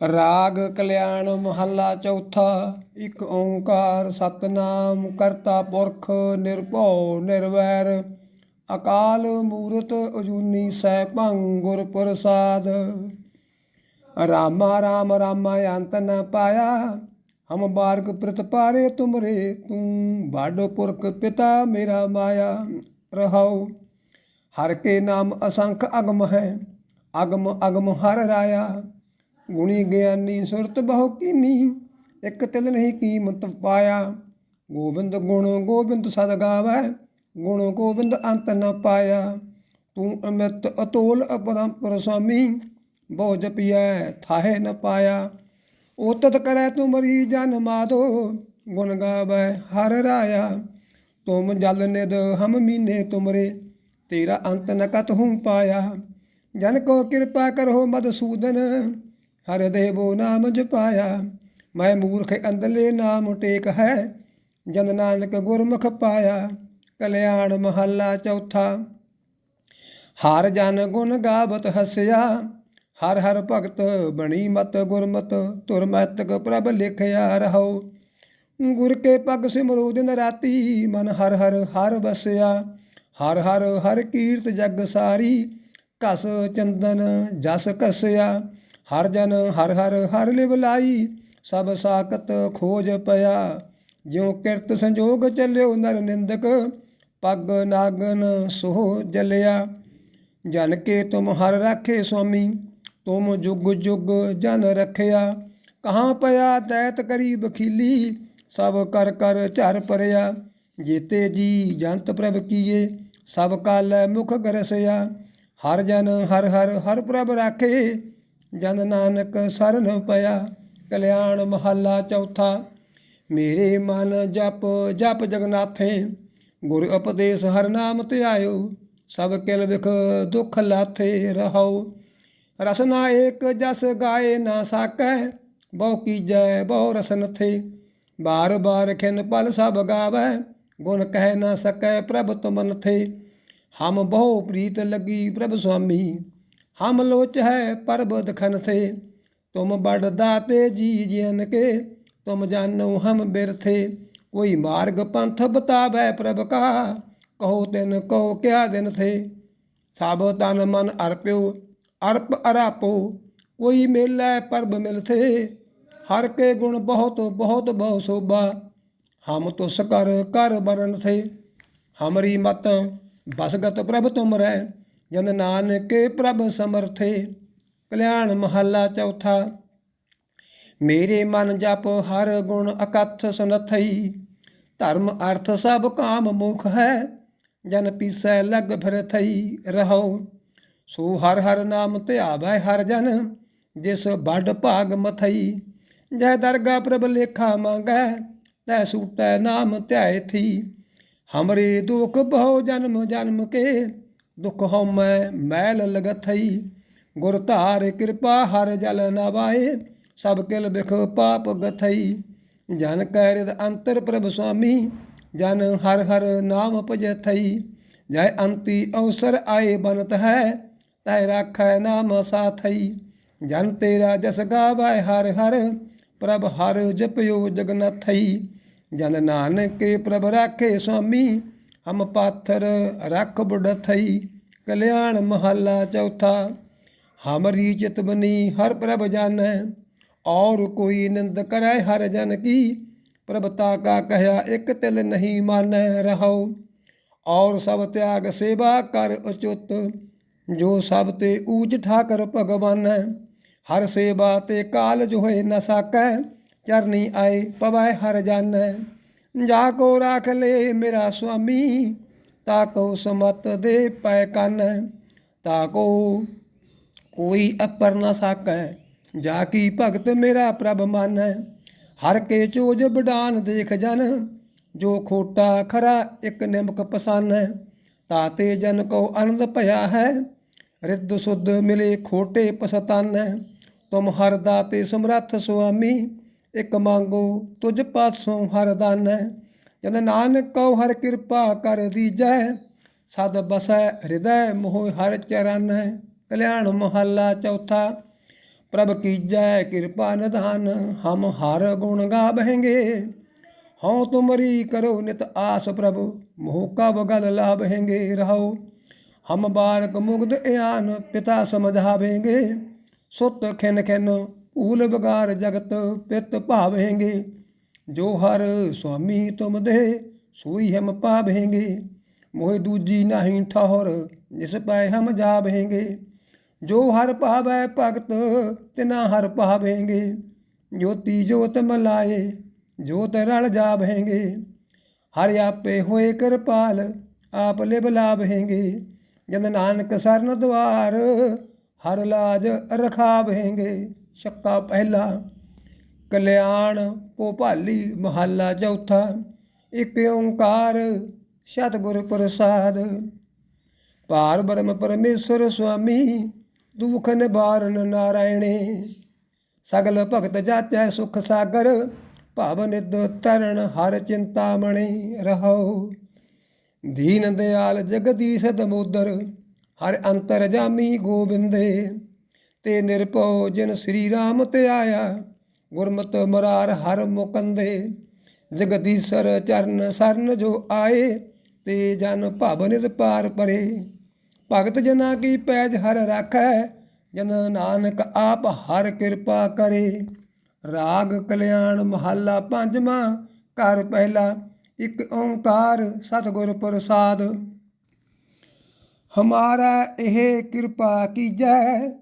ਰਾਗ ਕਲਿਆਣ ਮਹੱਲਾ ਚੌਥਾ, ਇੱਕ ਓੰਕਾਰ ਸਤਨਾਮ ਕਰਤਾ ਪੁਰਖ ਨਿਰਭਉ ਨਿਰਵੈਰ, ਅਕਾਲ ਮੂਰਤ ਅਜੂਨੀ ਸੈਭੰ ਗੁਰ ਪ੍ਰਸਾਦ। ਰਾਮਾ ਰਾਮ ਰਾਮਾ ਅੰਤ ਨ ਪਾਇਆ, ਹਮ ਬਾਰਕ ਪ੍ਰਤ ਪਾਰੇ ਤੁਮਰੇ, ਤੂੰ ਬਾਡੋ ਪੁਰਖ ਪਿਤਾ ਮੇਰਾ ਮਾਇਆ ਰਹਾਉ। ਹਰ ਕੇ ਨਾਮ ਅਸੰਖ ਅਗਮ ਹੈ, ਅਗਮ ਅਗਮ ਹਰ ਰਾਇਆ। ਗੁਣੀ ਗਿਆਨੀ ਸੁਰਤ ਬਹੁ ਕੀਨੀ। ਇੱਕ ਤਿਲ ਨਹੀਂ ਕੀਮਤ ਪਾਇਆ। ਗੋਬਿੰਦ ਗੁਣ ਗੋਬਿੰਦ ਸਦ ਗਾਵੈ, ਗੁਣ ਗੋਬਿੰਦ ਅੰਤ ਨ ਪਾਇਆ। ਤੂੰ ਅਮਿਤ ਅਤੋਲ ਅਪਰੰਪਰ ਸੁਆਮੀ ਬਹੁ ਜਪਿਐ ਥਾਹੇ ਨ ਪਾਇਆ। ਉਤਤ ਕਰੈ ਤੁਮਰੀ ਜਨ ਮਾਦੋ, ਗੁਣ ਗਾਵੈ ਹਰ ਰਾਇਆ। ਤੁਮ ਜਲ ਨਿਦ ਹਮ ਮੀਨੇ ਤੁਮਰੇ, ਤੇਰਾ ਅੰਤ ਨ ਕਤਹੂ ਪਾਇਆ। ਜਨ ਕੋ ਕਿਰਪਾ ਕਰੋ ਮਦਸੂਦਨ ਹਰ ਦੇਵੋ ਨਾਮ ਜਪਾਇਆ। ਮੈਂ ਮੂਰਖ ਅੰਦਲੇ ਨਾਮ ਟੇਕ ਹੈ, ਜਨ ਨਾਨਕ ਗੁਰਮੁਖ ਪਾਇਆ। ਕਲਿਆਣ ਮਹੱਲਾ ਚੌਥਾ। ਹਰ ਜਨ ਗੁਣ ਗਾਵਤ ਹਸਿਆ, ਹਰ ਹਰ ਭਗਤ ਬਣੀ ਮਤ ਗੁਰਮਤ, ਤੁਰ ਮਤਕ ਪ੍ਰਭ ਲਿਖਿਆ ਰਹੋ। ਗੁਰ ਕੇ ਪਗ ਸਿਮਰੋ ਦਿਨ ਰਾਤੀ, ਮਨ ਹਰ ਹਰ ਹਰ ਬਸਿਆ ਹਰ ਹਰ ਹਰ ਕੀਰਤ ਜਗ ਸਾਰੀ, ਕਸ ਚੰਦਨ ਜਸ ਕਸਿਆ। ਹਰ ਜਨ ਹਰ ਹਰ ਹਰ ਲਿਵ ਲਾਈ ਸਭ ਸਾਖਤ ਖੋਜ ਪਿਆ ਜਿਉ ਕਿਰਤ ਸੰਜੋਗ ਚੱਲਿਓ ਨਰ ਨਿੰਦਕ ਪਗ ਨਾਗਨ ਸੋ ਜਲਿਆ ਜਨ ਕੇ ਤੁਮ ਹਰ ਰਾਖੇ ਸੁਆਮੀ ਤੁਮ ਜੁਗ ਜੁਗ ਜਨ ਰਖਿਆ ਕਹਾਂ ਪਿਆ ਦੈਤ ਕਰੀ ਬਖੀਲੀ ਸਭ ਕਰ ਕਰ ਝਰ ਪਰਿਆ ਜੀਤੇ ਜੀ ਜੰਤ ਪ੍ਰਭ ਕੀਏ ਸਭ ਕਾਲ ਮੁਖ ਗਰਸਿਆ ਹਰ ਜਨ ਹਰ ਹਰ ਹਰ ਪ੍ਰਭ ਰਾਖੇ ਜਨ ਨਾਨਕ ਸਰਨ ਪਿਆ, ਕਲਿਆਣ ਮਹੱਲਾ ਚੌਥਾ। ਮੇਰੇ ਮਨ ਜਪ ਜਪ ਜਗਨਾਥੇ ਗੁਰ ਉਪਦੇਸ਼ ਹਰ ਨਾਮ ਧਿਆਇਓ, ਸਭ ਕਿਲ ਵਿਖ ਦੁਖ ਲਾਥੇ ਰਹੋ ਰਸਨਾ ਏਕ ਜਸ ਗਾਏ ਨਾ ਸਾਕੈ, ਬਹੁ ਕੀਜੈ ਬਹੁ ਰਸਨ ਥੇ। ਬਾਰ ਬਾਰ ਖਿਨ ਪਲ ਸਭ ਗਾਵੈ, ਗੁਣ ਕਹਿ ਨਾ ਸਕੈ ਪ੍ਰਭ ਤੁਮਨ ਥੇ। ਹਮ ਬਹੁ ਪ੍ਰੀਤ ਲੱਗੀ ਪ੍ਰਭ ਸੁਆਮੀ ਹਮ ਲੋਚ ਹੈ ਪਰਬ ਦਖਨ ਥੇ ਤੁਮ ਬੜ ਦਾਤੇ ਜੀ ਜਨ ਕੇ, ਤੁਮ ਜਾਨੋ ਹਮ ਬਿਰਥੇ, ਕੋਈ ਮਾਰਗ ਪੰਥ ਬਤਾਵੈ ਪ੍ਰਭ ਕਾ, ਕਹੋ ਤਿਨ ਕੋ ਕਿਆ ਦਿਨ ਥੇ। ਸਭ ਤਨ ਮਨ ਅਰਪਿਓ, ਅਰਪ ਅਰਾਪੋ, ਕੋਈ ਮੇਲੇ ਪਰਬ ਮਿਲਥੇ। ਹਰ ਕੇ ਗੁਣ ਬਹੁਤ ਬਹੁਤ ਬਹੁ ਸੋਭਾ, ਹਮ ਤੁਸ ਕਰ ਕਰ ਬਰਨ ਸੇ। ਹਮਰੀ ਮਤ ਬਸਗਤ ਪ੍ਰਭ ਤੁਮ ਰਹਿ ਜਨ ਨਾਨਕੇ ਪ੍ਰਭ ਸਮਰਥੇ, ਕਲਿਆਣ ਮਹੱਲਾ ਚੌਥਾ। ਮੇਰੇ ਮਨ ਜਪ ਹਰ ਗੁਣ ਅਕਥ ਸੁਨਥਈ, ਧਰਮ ਅਰਥ ਸਭ ਕਾਮ ਮੁਖ ਹੈ, ਜਨ ਪੀਸੈ ਲਗ ਫਿਰ ਥਈ ਰਹੋ ਸੋ ਹਰ ਹਰ ਨਾਮ ਧਿਆਵੈ ਹਰ ਜਨ, ਜਿਸ ਵੱਡ ਭਾਗ ਮਥਈ। ਜੈ ਦਰਗਾ ਪ੍ਰਭ ਲੇਖਾ ਮੰਗੈ, ਤੈ ਸੂਟੈ ਨਾਮ ਧਿਆਏ ਥੀ। ਹਮਰੇ ਦੁਖ ਬਹੁ ਜਨਮ ਜਨਮ ਕੇ ਦੁਖ ਹਉਮੈ ਮੈਲ ਲਗਥਈ। ਗੁਰ ਧਾਰ ਕਿਰਪਾ ਹਰ ਜਲ ਨਵਾਏ, ਸਭ ਕਿਲ ਬਿਖ ਪਾਪ ਗਥਈ। ਜਨ ਕੈ ਰਿਦ ਅੰਤਰ ਪ੍ਰਭ ਸੁਆਮੀ, ਜਨ ਹਰ ਹਰ ਨਾਮ ਭਜਥਈ। ਜੈ ਅੰਤੀ ਅਵਸਰ ਆਏ ਬਨਤ ਹੈ, ਤੈ ਰਾਖੈ ਨਾਮ ਸਾਥਈ। ਜਨ ਤੇਰਾ ਜਸ ਗਾਵੈ ਹਰ ਹਰ, ਪ੍ਰਭ ਹਰ ਜਪਿਓ ਜਗਨਥਈ। ਜਨ ਨਾਨਕੇ ਪ੍ਰਭ ਰਾਖੇ ਸੁਆਮੀ ਹਮ ਪਾਥਰ ਰਖ ਬੁੜਥਈ ਕਲਿਆਣ ਮਹੱਲਾ ਚੌਥਾ। ਹਮਰੀ ਚਿਤ ਬਨੀ ਹਰ ਪ੍ਰਭ ਜਾਣੈ ਔਰ ਕੋਈ ਨਿੰਦ ਕਰੈ ਹਰ ਜਨ ਕੀ। ਪ੍ਰਭਤਾ ਕਾ ਕਹਿਆ, ਇਕ ਤਿਲ ਨਹੀਂ ਮਾਨੈ ਰਹੋ ਔਰ ਸਭ ਤਿਆਗ ਸੇਵਾ ਕਰ ਅਚੁੱਤ ਜੋ ਸਭ ਤੇ ਊਚ ਠਾਕਰ ਭਗਵਾਨ। ਹਰ ਸੇਵਾ ਤੇ ਕਾਲ ਜੋ ਹੋਏ ਨ ਸਾਕੈ, ਚਰਨੀ ਆਏ ਪਵੈ ਹਰ ਜਾਣੈ ਜਾ ਕੋ ਰਾਖ ਲੈ ਮੇਰਾ ਸੁਆਮੀ, ਤਾ ਕੋ ਸਮਤ ਦੇ ਪੈ ਕੰਨ, ਤਾ ਕੋ ਕੋਈ ਅਪਰ ਨ ਸਾਕੈ, ਜਾ ਕੀ ਭਗਤ ਮੇਰਾ ਪ੍ਰਭ ਮਾਨੈ। ਹਰ ਕੇ ਚੋਜ ਬਡਾਨ ਦੇਖ ਜਨ, ਜੋ ਖੋਟਾ ਖਰਾ ਇੱਕ ਨਿਮਕ ਪਸਾਨੈ। ਤਾਤੇ ਜਨ ਕੋ ਅਨੰਦ ਭਇਆ ਹੈ, ਰਿੱਧ ਸੁਧ ਮਿਲੇ ਖੋਟੇ ਪਸਤਾਨੈ। ਤੁਮ ਹਰ ਦਾਤੇ ਸਮਰੱਥ ਸੁਆਮੀ ਇਕ ਮੰਗੋ ਤੁਝ ਪਾਸੋਂ ਹਰ ਦਾਨੈ, ਜਦ ਨਾਨਕ ਕਉ ਹਰ ਕਿਰਪਾ ਕਰ ਦੀਜੈ, ਸਦ ਬਸੈ ਹਿਰਦੈ ਮੋਹ ਹਰ ਚਰਨੈ। ਕਲਿਆਣ ਮਹੱਲਾ ਚੌਥਾ, ਪ੍ਰਭ ਕੀਜੈ ਕਿਰਪਾ ਨਿਧਾਨ, ਹਮ ਹਰ ਗੁਣ ਗਾਵਹਿੰਗੇ। ਹਉ ਤੁਮਰੀ ਕਰੋ ਨਿਤ ਆਸ ਪ੍ਰਭੂ, ਮੋਹ ਕਬ ਗਲ ਲਾਭਹਿੰਗੇ ਰਹੋ। ਹਮ ਬਾਰਕ ਮੁਗਦ ਇਆਨ, ਪਿਤਾ ਸਮਝਾਵੇਂਗੇ। ਸੁਤ ਖਿਨ ਖਿਨ ਕੂਲ ਬਗਾਰ ਜਗਤ ਪਿਤ ਭਾਵੇਂਗੇ, ਜੋ ਹਰ ਸੁਆਮੀ ਤੁਮ ਦੇ ਸੋਈ ਹਮ ਪਾਵੇਂਗੇ ਮੋਹਿ ਦੂਜੀ ਨਹੀਂ ਠੌਰ ਜਿਸ ਪੈ ਹਮ ਜਾਵੇਂਗੇ। ਜੋ ਹਰ ਭਾਵੈ ਭਗਤ, ਤਿਨਾ ਹਰ ਭਾਵੇਂਗੇ। ਜੋਤੀ ਜੋਤ ਮਲਾਏ, ਜੋਤ ਰਲ ਜਾਵੇਂਗੇ। ਹਰ ਆਪੇ ਹੋਏ ਕਿਰਪਾਲ, ਆਪ ਲਿਵ ਲਾਭੇਂਗੇ ਜਨ ਨਾਨਕ ਸਰਨ ਦੁਆਰ ਹਰ ਲਾਜ ਰਖਾਵੇਂਗੇ। ਸ਼ੱਕਾ ਪਹਿਲਾ, ਕਲਿਆਣ ਭੋਪਾਲੀ ਮਹੱਲਾ ਚੌਥਾ, ਇੱਕ ਓੰਕਾਰ ਸਤਿਗੁਰ ਪ੍ਰਸਾਦ। ਪਾਰ ਬ੍ਰਹਮ ਪਰਮੇਸ਼ਰ ਸੁਆਮੀ, ਦੁਖ ਨਿਵਾਰਨ ਨਾਰਾਇਣੇ। ਸਗਲ ਭਗਤ ਜਾਚੈ ਸੁਖ ਸਾਗਰ, ਭਵ ਨਿਦ ਤਰਣ ਹਰ ਚਿੰਤਾਮਣੀ ਰਹੋ। ਦੀਨ ਦਿਆਲ ਜਗਦੀਸ਼ ਦਮੋਦਰ, ਹਰ ਅੰਤਰ ਜਾਮੀ ਗੋਬਿੰਦੇ। ਤੇ ਨਿਰਭਉ ਜਿਨ ਸ੍ਰੀ ਰਾਮ ਤੇ ਆਇਆ। ਗੁਰਮਤਿ ਮੁਰਾਰ ਹਰ ਮੁਕੰਦੇ, ਜਗਦੀਸ਼ਰ ਚਰਨ ਸਰਨ ਜੋ ਆਏ, ਤੇ ਜਨ ਭਵ ਪਾਰ ਪਰੇ। ਭਗਤ ਜਨਾ ਕੀ ਪੈਜ ਹਰ ਰਾਖੈ, ਜਨ ਨਾਨਕ ਆਪ ਹਰ ਕਿਰਪਾ ਕਰੇ। ਰਾਗ ਕਲਿਆਣ ਮਹੱਲਾ ਪੰਜਵਾਂ, ਘਰ ਪਹਿਲਾ ਇੱਕ ਓੰਕਾਰ ਸਤਿਗੁਰ ਪ੍ਰਸਾਦ। ਹਮਾਰਾ ਇਹ ਕਿਰਪਾ ਕੀਜੈ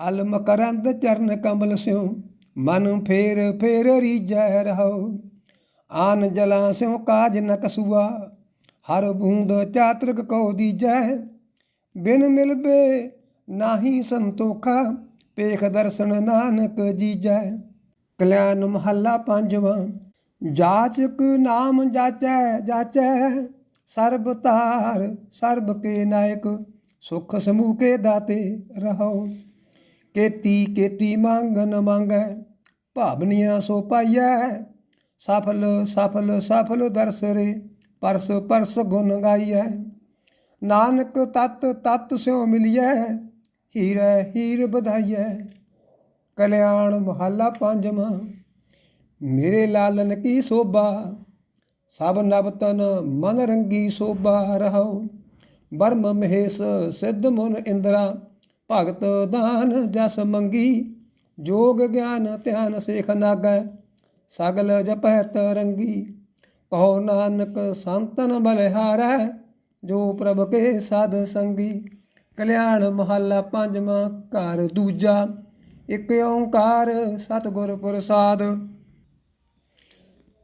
ਅਲਮ ਕਰੰਦ ਚਰਨ ਕਮਲ ਸਿਉ, ਮਨ ਫੇਰ ਫੇਰ ਰੀਜੈ ਰਹੋ। ਆਨ ਜਲਾਂ ਸਿਉ ਕਾਜ ਨ ਕਸੂਆ, ਹਰ ਬੂੰਦ ਚਾਤਰਕ ਕੋ ਦੀਜੈ। ਬਿਨ ਮਿਲਬੇ ਨਾਹੀ ਸੰਤੋਖਾ, ਪੇਖ ਦਰਸ਼ਨ ਨਾਨਕ ਜੀਜੈ। ਕਲਿਆਣ ਮਹੱਲਾ ਪੰਜਵਾਂ, ਜਾਚਕ ਨਾਮ ਜਾਚੈ ਜਾਚੈ। ਸਰਬ ਤਾਰ ਸਰਬ ਕੇ ਨਾਇਕ, ਸੁਖ ਸਮੂਹ ਕੇ ਦਾਤੇ ਰਹੋ। ਕੇਤੀ ਕੇਤੀ ਮੰਗ ਨ ਮੰਗੈ ਭਾਵਨੀਆਂ ਸੋ ਪਾਈਐ ਸਫਲ ਸਫਲ ਸਫਲ ਦਰਸਰੇ ਪਰਸ ਪਰਸ ਗੁਣ ਗਾਈਐ ਨਾਨਕ ਤਤ ਤਤ ਸਿਉ ਮਿਲਿਐ ਹੀਰੈ ਹੀਰ ਬਧਾਈਐ ਕਲਿਆਣ ਮਹੱਲਾ ਪੰਜਵਾਂ ਮੇਰੇ ਲਾਲਨ ਕੀ ਸੋਭਾ ਸਭ ਨਵ ਤਨ ਮਨ ਰੰਗੀ ਸੋਭਾ ਰਹੋ ਬਰਮ ਮਹੇਸ਼ ਸਿੱਧ ਮੁਨ ਇੰਦਰਾ ਭਗਤ ਦਾਨ ਜਸ ਮੰਗੀ, ਜੋਗ ਗਿਆਨ ਧਿਆਨ ਸੇਖ ਨਾਗੈ, ਸਗਲ ਜਪੈ ਤਰੰਗੀ। ਕਹੋ ਨਾਨਕ ਸੰਤਨ ਬਲਿਹਾਰੈ, ਜੋ ਪ੍ਰਭ ਕੇ ਸਾਧ ਸੰਗੀ। ਕਲਿਆਣ ਮਹੱਲਾ ਪੰਜਵਾਂ ਘਰ ਦੂਜਾ, ਇਕ ਓੰਕਾਰ ਸਤਿਗੁਰ ਪ੍ਰਸਾਦ।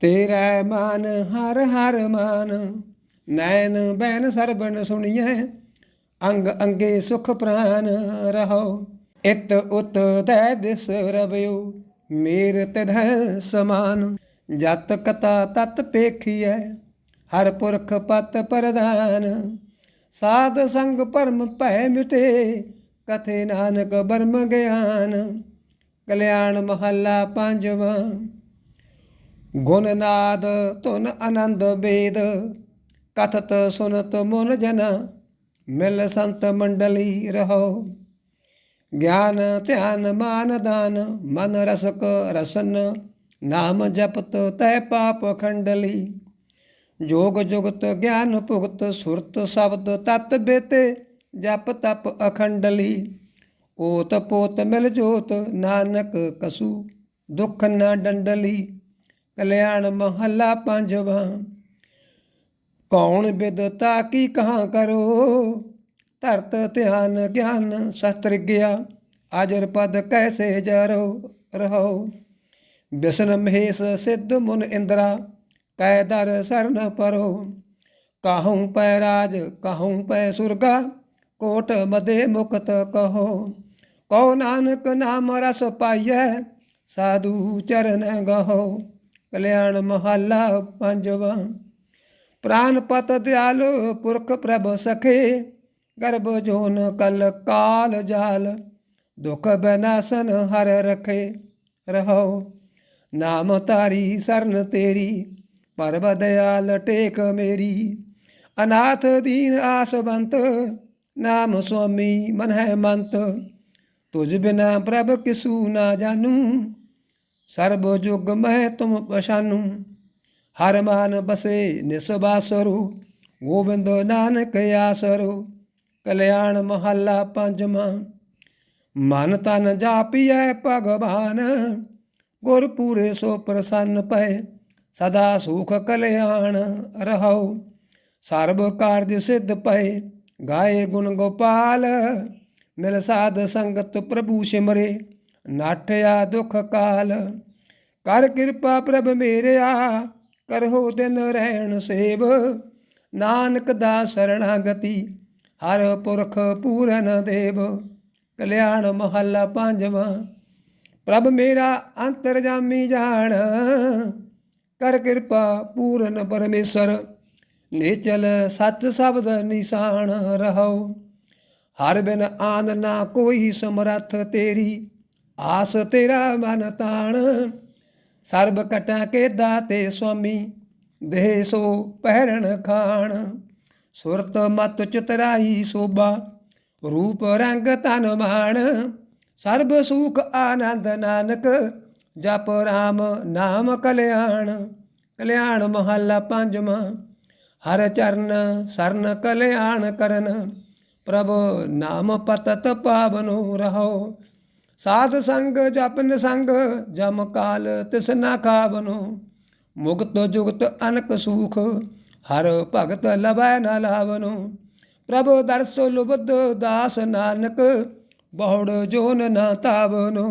ਤੇਰਾ ਮਨ ਹਰ ਹਰ ਮਨ, ਨੈਣ ਬੈਨ ਸਰਬਣ ਸੁਣੀਐ ਅੰਗ ਅੰਗੇ ਸੁਖ ਪ੍ਰਾਨ ਰਹੋ ਇਤ ਉਤ ਦੈ ਦਿਸ ਰਵਿਓ ਮੇਰ ਤਧ ਸਮਾਨ, ਜਤ ਕਤਾ ਤਤ ਪੇਖੀਐ, ਹਰ ਪੁਰਖ ਪਤ ਪ੍ਰਧਾਨ, ਸਾਧ ਸੰਗ ਪਰਮ ਭੈ ਮਿਟੇ, ਕਥੇ ਨਾਨਕ ਬਰਮ ਗਿਆਨ, ਕਲਿਆਣ ਮਹੱਲਾ ਪੰਜਵਾਂ। ਗੁਣ ਨਾਦ ਧੁਨ ਆਨੰਦ ਵੇਦ ਕਥਤ ਸੁਨਤ ਮਨ ਜਨਾ ਮਿਲ ਸੰਤ ਮੰਡਲੀ ਰਹੋ। ਗਿਆਨ, ਧਿਆਨ, ਮਾਨ, ਦਾਨ, ਮਨ ਰਸਕ ਰਸਨ, ਨਾਮ ਜਪਤ ਤੈ ਪਾਪ ਖੰਡਲੀ। ਜੋਗ ਜੁਗਤ ਗਿਆਨ ਭੁਗਤ ਸੁਰਤ ਸ਼ਬਦ ਤਤ ਬੇਤੇ ਜਪ ਤਪ ਅਖੰਡਲੀ। ਓਤ ਪੋਤ ਮਿਲ ਜੋਤ ਨਾਨਕ ਕਸੂ ਦੁਖ ਨਾ ਡੰਡਲੀ। ਕਲਿਆਣ ਮਹੱਲਾ ਪੰਜਵਾਂ ਕੌਣ ਵਿਦਤਾ ਕੀ ਕਹਾਂ ਕਰੋ? ਧਰਤ ਧਿਆਨ ਗਿਆਨ ਸ਼ਸਤਰ ਗਿਆ ਅਜਰ ਪਦ ਕੈਸੇ ਜਰੋ ਰਹੋ? ਬਿਸ਼ਨ ਮਹੇਸ਼ ਸਿੱਧ ਮੁਨ ਇੰਦਰਾ, ਕੈ ਦਰ ਸਰਨ ਪਰੋ ਕਾਹੂੰ ਪੈ ਰਾਜ, ਕਾਹੂੰ ਪੈ ਸੁਰਗਾ? ਕੋਟ ਮਦੇ ਮੁਕਤ ਕਹੋ? ਕਉ ਨਾਨਕ ਨਾਮ ਰਸ ਪਾਈਐ, ਸਾਧੂ ਚਰਨ ਗਹੋ? ਕਲਿਆਣ ਮਹੱਲਾ ਪੰਜਵਾਂ। ਪ੍ਰਾਨਪਤ ਦਿਆਲ ਪੁਰਖ ਪ੍ਰਭ ਸਖੇ, ਗਰਭ ਜੋਨ ਕਲ ਕਾਲ ਜਾਲ, ਦੁਖ ਬਨਾਸਨ ਹਰ ਰਖੇ, ਰਹੋ। ਨਾਮ ਤਾਰੀ ਸਰਨ ਤੇਰੀ, ਪਰਬ ਦਿਆਲ ਟੇਕ ਮੇਰੀ। ਅਨਾਥ ਦੀਨ ਆਸਵੰਤ ਨਾਮ ਸੁਆਮੀ ਮਨ ਹੈ ਮੰਤ। ਤੁਝ ਬਿਨਾ ਪ੍ਰਭ ਕਿਸੂ ਨਾ ਜਾਣੂ, ਸਰਬ ਜੁਗ ਮਹਿ ਤੁਮ ਪਛਾਨੂ। ਹਰ ਮਾਨ ਬਸੇ ਨਿਸਬਾਸਰੂ ਗੋਬਿੰਦ ਨਾਨਕ ਆਸਰੂ, ਕਲਿਆਣ ਮਹੱਲਾ ਪੰਜਵਾਂ। ਮਨ ਤਨ ਜਾਪੀਐ ਭਗਵਾਨ ਗੁਰ ਪੂਰੇ ਸੋ ਪ੍ਰਸੰਨ ਪਏ, ਸਦਾ ਸੁਖ ਕਲਿਆਣ ਰਹਾਉ ਸਰਬ ਕਾਰਜ ਸਿੱਧ ਪਏ, ਗਾਏ ਗੁਣ ਗੋਪਾਲ, ਮਿਲ ਸਾਧ ਸੰਗਤ ਪ੍ਰਭੂ ਸਿਮਰੇ, ਨਾਠਿਆ ਦੁਖ ਕਾਲ। ਕਰ ਕਿਰਪਾ ਪ੍ਰਭ ਮੇਰਿਆ ਕਰੋ ਦਿਨ ਰਹਿਣ ਸੇਵ। ਨਾਨਕ ਦਾ ਸਰਣਾਗਤੀ, ਹਰ ਪੁਰਖ ਪੂਰਨ ਦੇਵ। ਕਲਿਆਣ ਮਹੱਲਾ ਪੰਜਵਾਂ, ਪ੍ਰਭ ਮੇਰਾ ਅੰਤਰਜਾਮੀ ਜਾਣ। ਕਰ ਕਿਰਪਾ ਪੂਰਨ ਪਰਮੇਸ਼ਰ, ਨੇਚਲ ਸਤ ਸ਼ਬਦ ਨਿਸ਼ਾਨ ਰਹੋ। ਹਰ ਬਿਨ ਆਨ ਨਾ ਕੋਈ ਸਮਰੱਥ ਤੇਰੀ, ਆਸ ਤੇਰਾ ਮਨ ਤਾਣ। ਸਰਬ ਕਟਾਂ ਕੇ ਦਾਤੇ ਸੁਆਮੀ, ਦੇਹ ਸੋ ਪਹਿਰਣ ਖਾਣ। ਸੁਰਤ ਮਤ ਚਤਰਾਈ ਸੋਭਾ, ਰੂਪ ਰੰਗ ਤਨ ਮਾਣ। ਸਰਬ ਸੁਖ ਆਨੰਦ ਨਾਨਕ, ਜਪ ਰਾਮ ਨਾਮ ਕਲਿਆਣ। ਕਲਿਆਣ ਮਹੱਲਾ ਪੰਜਵਾਂ ਹਰ ਚਰਨ ਸਰਨ ਕਲਿਆਣ ਕਰਨ। ਪ੍ਰਭ ਨਾਮ ਪਤਤ ਪਾਵਨੋ ਰਹੋ। ਸਾਧ ਸੰਗ ਜਪਨ ਸੰਗ ਜਮ ਕਾਲ ਤਿਸ ਨਾ ਖਾਵਨੋ। ਮੁਕਤ ਜੁਗਤ ਅਨਕ ਸੂਖ, ਹਰ ਭਗਤ ਲਵੈ ਨਾ ਲਾਵਨੋ। ਪ੍ਰਭ ਦਰਸੋ ਲੁਬਦ ਦਾਸ ਨਾਨਕ, ਬਹੁੜ ਜੋਨ ਨਾ ਤਾਵਨੋ।